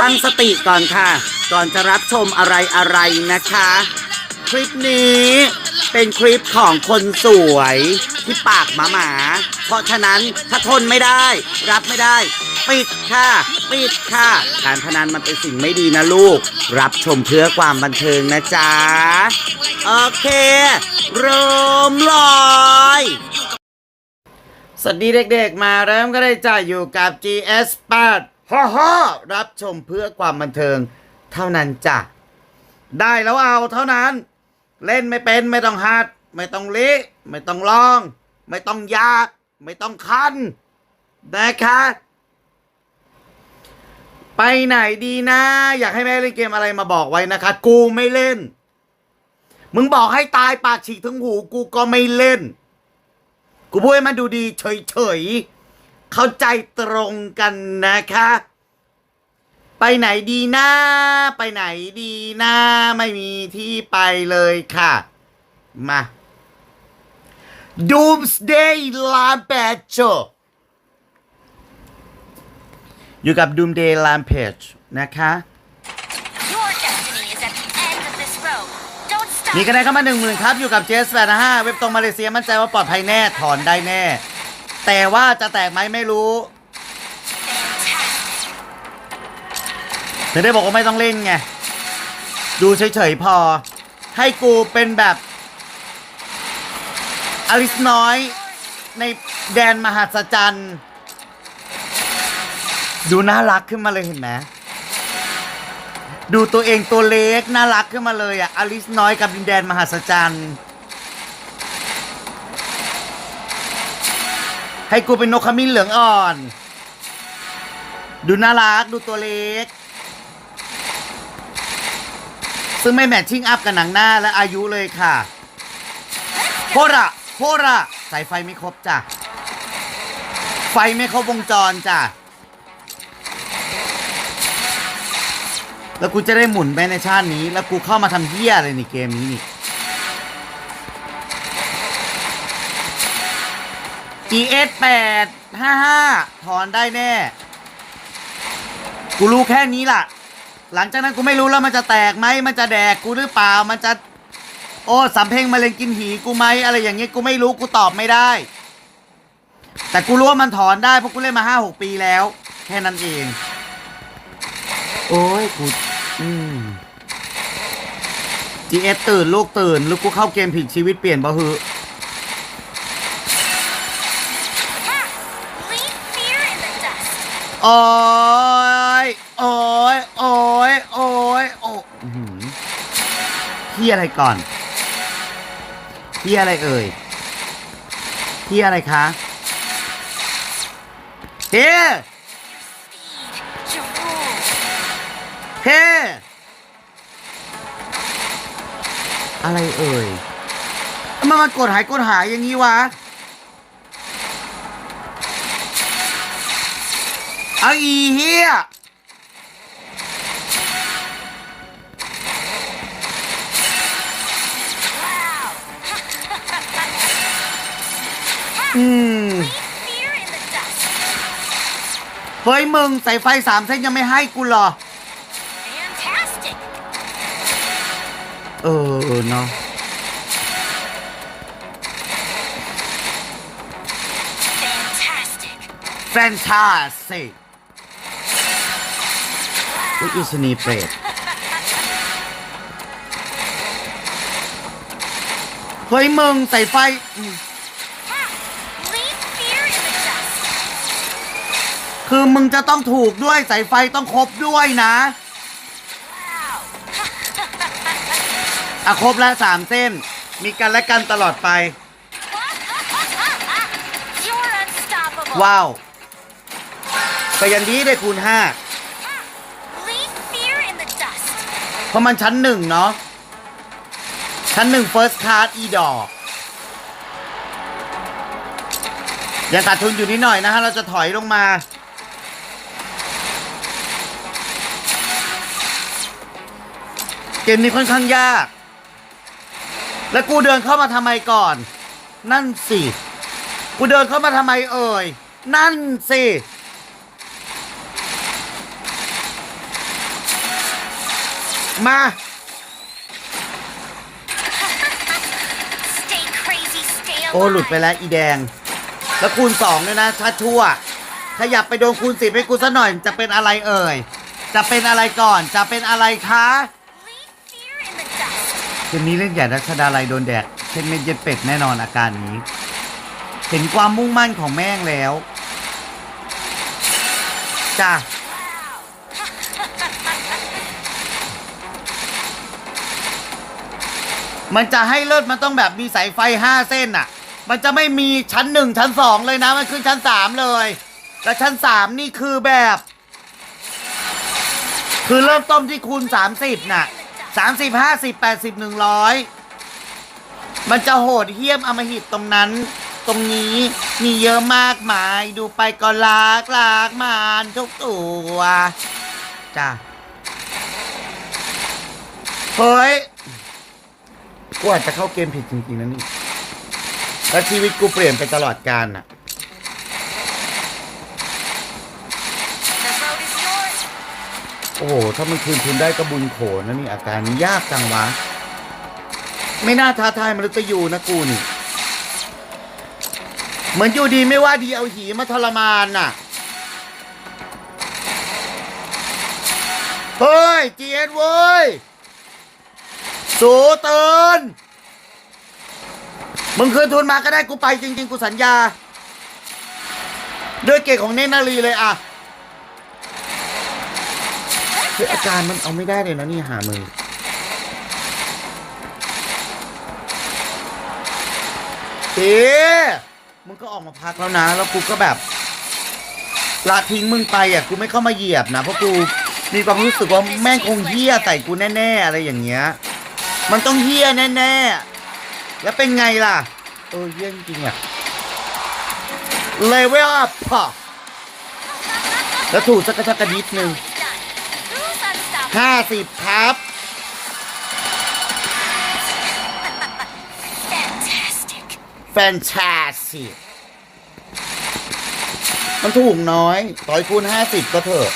ตั้งสติก่อนค่ะ ก่อนจะรับชมอะไรอะไรนะคะ คลิปนี้เป็นคลิปของคนสวยที่ปากหมาหมา เพราะฉะนั้นถ้าทนไม่ได้ รับไม่ได้ ปิดค่ะ ปิดค่ะ การพนันมันเป็นสิ่งไม่ดีนะลูก รับชมเพื่อความบันเทิงนะจ๊ะ โอเค เริ่มเลยสวัสดีเด็กๆ มาเริ่มก็ได้จ่ายอยู่กับ GS 8 ฮ่าฮ่ารับชมเพื่อความบันเทิง เท่านั้นจ้ะ ได้แล้วเอาเท่านั้น เล่นไม่เป็นไม่ต้องหัด ไม่ต้องเละไม่ต้องลอง ไม่ต้องยาก ไม่ต้องคันนะคะ ไปไหนดีนะ อยากให้แม่เล่นเกมอะไรมาบอกไว้นะคะ กูไม่เล่น มึงบอกให้ตายปากฉีกทั้งหู กูก็ไม่เล่น กูพูดให้มันดูดีเฉยๆ เข้าใจตรงกันนะคะ ไปไหนดีนะ ไปไหนดีนะไม่มีที่ไปเลยค่ะ มา Doomsday Rampage อยู่กับ Doomsday Rampage นะคะ Your destiny is at the end of this road. Don't stop. มีคะแนนเข้ามาหนึ่งหมื่นครับ อยู่กับเจสแฟนห้าเว็บตรงมาเลเซียมั่นใจว่าปลอดภัยแน่ ถอนได้แน่ แต่ว่าจะแตกไหมไม่รู้ถึงได้บอกว่าไม่ต้องเล่นไง ดูเฉยๆพอ ให้กูเป็นแบบ อลิสน้อยในแดนมหัศจรรย์ดูน่ารักขึ้นมาเลยเห็นไหมดูตัวเองตัวเล็กน่ารักขึ้นมาเลยอะอลิสน้อยกับดินแดนมหัศจรรย์ ให้กูเป็นนกขมิ้นเหลืองอ่อน ดูน่ารัก ดูตัวเล็ก ซึ่งไม่แมทชิ่งอัพกับหนังหน้าและอายุเลยค่ะโพระโพระสายไฟไม่ครบจ้ะ ไฟไม่ครบวงจรจ้ะ แล้วกูจะได้หมุนไปในชาตินี้ แล้วกูเข้ามาทำเหี้ยอะไรในเกมนี้นี่ GS 8 55 ถอนได้แน่ กูรู้แค่นี้ล่ะ หลังจากนั้นกูไม่รู้แล้วมันจะแตกไหม มันจะแดกกูหรือเปล่า มันจะ โอ้สำเพ็งมาเลงกินหีกูไหมอะไรอย่างเงี้ยกูไม่รู้กูตอบไม่ได้ แต่กูรู้ว่ามันถอนได้เพราะกูเล่นมาห้าหกปีแล้ว แค่นั้นเอง โอ้ยกูอืม GS ตื่นลูกตื่นหรือกูเข้าเกมผิดชีวิตเปลี่ยนบ่ฮือ โอ้ยโอ้ยโอ้ยโอ้ยโอ้อื้อหือพี่อะไรก่อนพี่อะไรเอ่ยพี่อะไรคะเฮ้เฮ้อะไรเอ่ยทำไมมันกดหายกดหายอย่างนี้วะ เอาอีเฮีย Wow. อืม Leave fear in the dust. เฮ้ยมึงสายไฟสามเส้นยังไม่ให้กูเหรอ Fantastic. เออเออเนาะ Fantastic. แฟนตาซีอุย อิสนีเปรตเฮ้ยมึงใส่ไฟอืม Ha! Leave fear in the dust. คือมึงจะต้องถูกด้วยสายไฟต้องครบด้วยนะ Wow. อะครบแล้วสามเส้น มีกันและกันตลอดไป You're unstoppable. ว้าว ไปยันดีได้คูณห้า เพราะมันชั้นหนึ่งเนาะ ชั้นหนึ่ง first card อีดอกยังขาดทุนอยู่นิดหน่อยนะฮะ เราจะถอยลงมา เกมนี้ค่อนข้างยาก แล้วกูเดินเข้ามาทำไมก่อน นั่นสิ กูเดินเข้ามาทำไมเอ่ย นั่นสิ มา Stay crazy, stay โอ้หลุดไป alive. แล้วอีแดง แล้วคูณสองด้วยนะถ้าชั่ว ขยับไปโดนคูณสิบให้กูซะหน่อยจะเป็นอะไรเอ่ย จะเป็นอะไรก่อนจะเป็นอะไรคะ Leave fear in the dust. คืนนี้เล่นใหญ่รัชดาลัยโดนแดดเช่นเม็ดเย็ดเป็ดแน่นอนอาการนี้ เห็นความมุ่งมั่นของแม่งแล้วจ้า มันจะให้เลิศมันต้องแบบมีสายไฟห้าเส้นอะ มันจะไม่มีชั้นหนึ่งชั้นสองเลยนะ มันขึ้นชั้นสามเลยและชั้นสามนี่คือแบบ คือเริ่มต้นที่คูณสามสิบน่ะสามสิบห้าสิบแปดสิบหนึ่งร้อยมันจะโหดเหี้ยมอมหิตตรงนั้น ตรงนี้มีเยอะมากมายดูไปก็ลากลากมานทุกตัวจ้าเฮ้ย กูอาจจะเข้าเกมผิดจริงๆนะนี่แล้วชีวิตกูเปลี่ยนไปตลอดกาลน่ะ โอ้โห ถ้ามันคืนทุนได้ก็บุญโขนนะนี่อาการนี้ยากจังวะ ไม่น่าท้าทายมนุษย์ยูนะกูนี่ เหมือนอยู่ดีไม่ว่าดีเอาหีมาทรมานน่ะ เฮ้ยเจียนเว้ย สูตือนมึงคืนทุนมาก็ได้กูไปจริง ๆ กูสัญญา ด้วยเกตของเนตรนารีเลยอะเฮ้ยอาการมันเอาไม่ได้เลยนะนี่หามือเอ๊มึงก็ออกมาพักแล้วนะ แล้วกูก็แบบละทิ้งมึงไปอะกูไม่เข้ามาเหยียบนะ เพราะกูมีความรู้สึกว่าแม่งคงเฮี้ยใส่กูแน่ ๆ อะไรอย่างเงี้ย มันต้องเฮี้ยแน่ๆ แล้วเป็นไงล่ะ เออเฮี้ยจริงๆอะเลเวลอัพพอแล้วถูกสักกระชักกระดิดนึง Done. Who's unstoppable? ห้าสิบครับ Fantastic. แฟนชาสิมันถูกน้อย ต่อยคูณห้าสิบก็เถอะ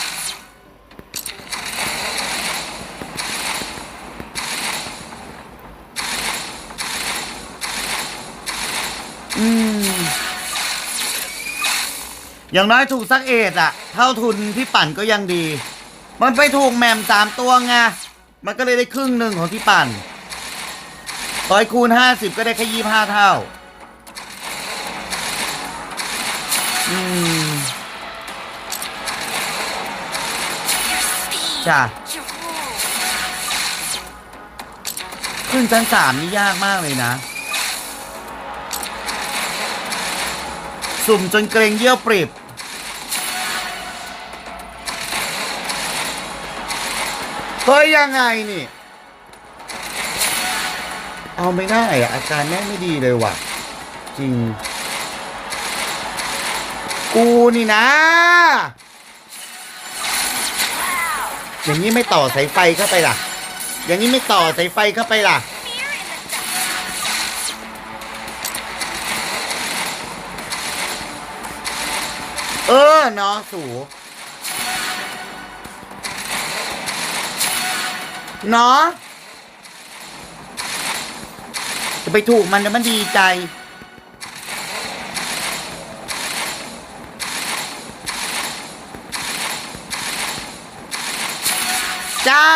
อย่างน้อยถูกสักเอ็ดอะเท่าทุนที่ปั่นก็ยังดี มันไปถูกแหม่มสามตัวไงมันก็เลยได้ครึ่งหนึ่งของที่ปั่นต่อยคูณห้าสิบก็ได้แค่ยี่ห้าเท่า อืม Your speed. Chà. Your rules. ขึ้นชั้นสามนี่ยากมากเลยนะ สุ่มจนเกรงเยี่ยวปริบ เฮ้ยยังไงนี่ เอาไม่ได้อะอาการแม่ไม่ดีเลยว่ะ จริง กูนี่นะ อย่างนี้ไม่ต่อสายไฟเข้าไปล่ะ อย่างนี้ไม่ต่อสายไฟเข้าไปล่ะเออเนาะสู เนาะจะไปถูกมันแล้วมันดีใจ จ้า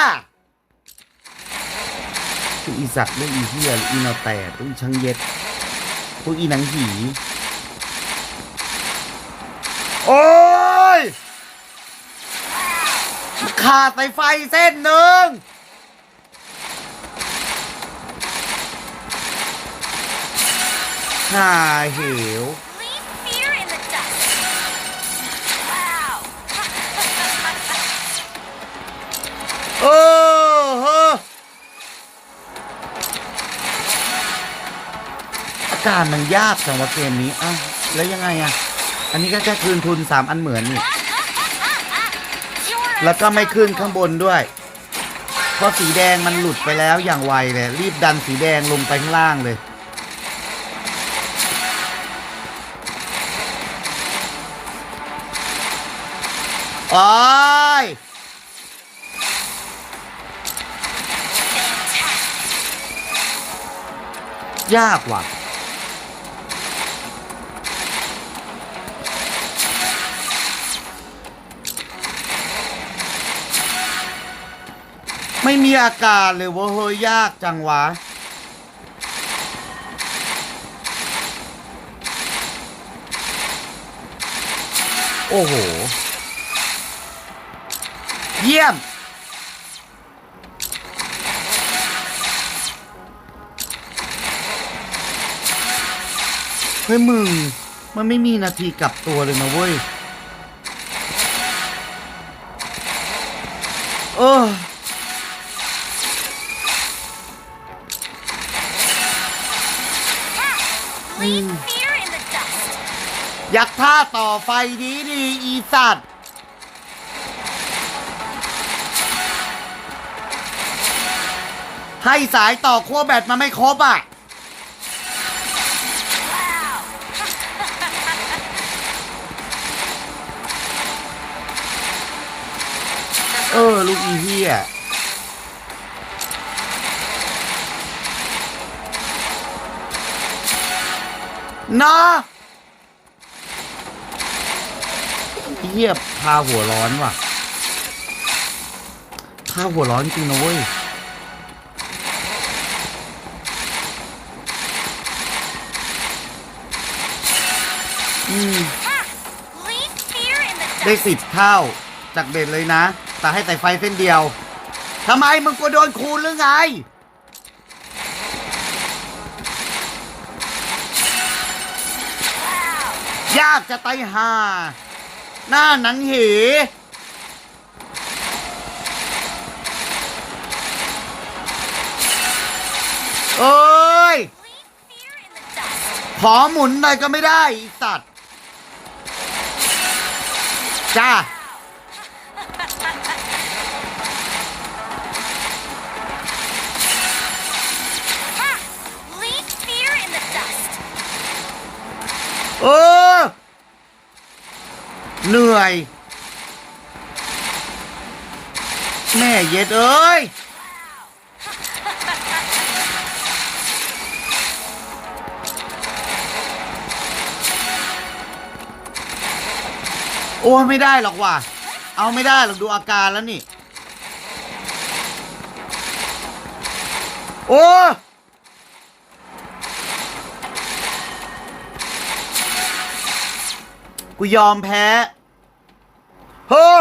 คืออีสัตว์เรื่องอีเหี้ยอีนอแตกหรืออีช่างเย็ดพวกอีหนังหีโอ้ย ขาดสายไฟเส้นหนึ่ง หาเหว Leave fear in the dust. Wow. เออฮ้อาการมันยากจังว่าเกมนี้อ้าวแล้วยังไงอะ อันนี้ก็แค่คืนทุนสามอันเหมือนนี่ แล้วก็ไม่ขึ้นข้างบนด้วย เพราะสีแดงมันหลุดไปแล้วอย่างไวเลย รีบดันสีแดงลงไปข้างล่างเลย ไปยากว่ะไม่มีอาการเลยว่าเฮ้ยยากจังวะโอ้โห เยี่ยม เฮ้ยมึง มันไม่มีนาทีกลับตัวเลยนะเว้ย เออ Leave fear in the dust. ยักท่าต่อไฟดีดีอีสัตว์ ให้สายต่อขั้วแบตมาไม่ครบอะ เออ ลูกอีเฮียนะเฮียพาหัวร้อนว่ะพาหัวร้อนจริงนะเว้ย ได้ dust. สิบเท่า จากเบ็ดเลยนะ แต่ให้ใส่ไฟเส้นเดียวทำไมมึงกลัวโดนคูณหรือไง ยากจะไตห่าหน้าหนังเหเอ้ย Leave fear in the dust. ขอหมุนหน่อยก็ไม่ได้อีสัตว์ จ้าเออเหนื่อย แม่เย็ดเอ้ย โอ้ยไม่ได้หรอกว่ะ เอาไม่ได้หรอกดูอาการแล้วนี่ โอ้กูยอมแพ้ เฮ้อ